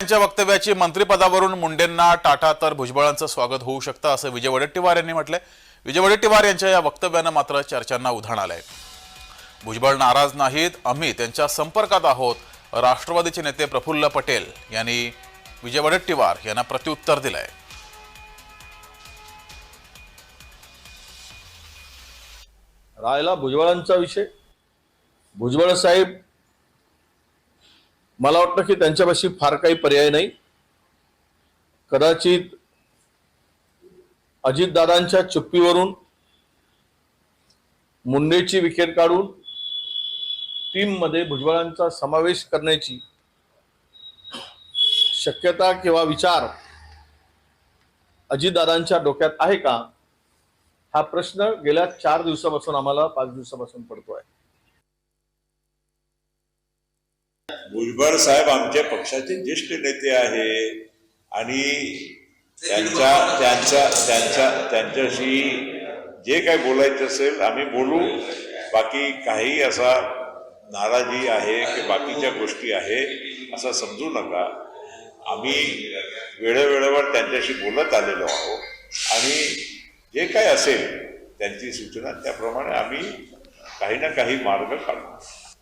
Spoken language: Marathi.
त्यांच्या वक्तव्याची मंत्रिपदावरून मुंडेंना टाटा तर भुजबळांचं स्वागत होऊ शकतं असं विजय वडेट्टीवार यांनी म्हटलंय. विजय वडेट्टीवार यांच्या या वक्तव्यानं मात्र चर्चांना उधाण आलंय. भुजबळ नाराज नाहीत आम्ही त्यांच्या संपर्कात आहोत. राष्ट्रवादीचे नेते प्रफुल्ल पटेल यांनी विजय वडेट्टीवार यांना प्रत्युत्तर दिलंय. राहिला भुजबळांचा विषय. भुजबळ साहेब मला वाटतं की त्यांच्यापाशी फार काही पर्याय नाही. कदाचित अजितदादांच्या चुप्पीवरून मुंडेची विकेट काढून टीममध्ये भुजबळांचा समावेश करण्याची शक्यता किंवा विचार अजितदादांच्या डोक्यात आहे का? हा प्रश्न गेल्या चार दिवसापासून आम्हाला पाच दिवसापासून पडतोय. भुजबळ साहेब आमच्या पक्षाचे ज्येष्ठ नेते आहे. आणि त्यांच्या त्यांच्या त्यांच्या त्यांच्याशी जे काही बोलायचं असेल आम्ही बोलू. बाकी काही असा नाराजी आहे की बाकीच्या गोष्टी आहे असं समजू नका. आम्ही वेळोवेळेवर त्यांच्याशी बोलत आलेलो आहोत. आणि जे काही असेल त्यांची सूचना त्याप्रमाणे आम्ही काही ना काही मार्ग काढू.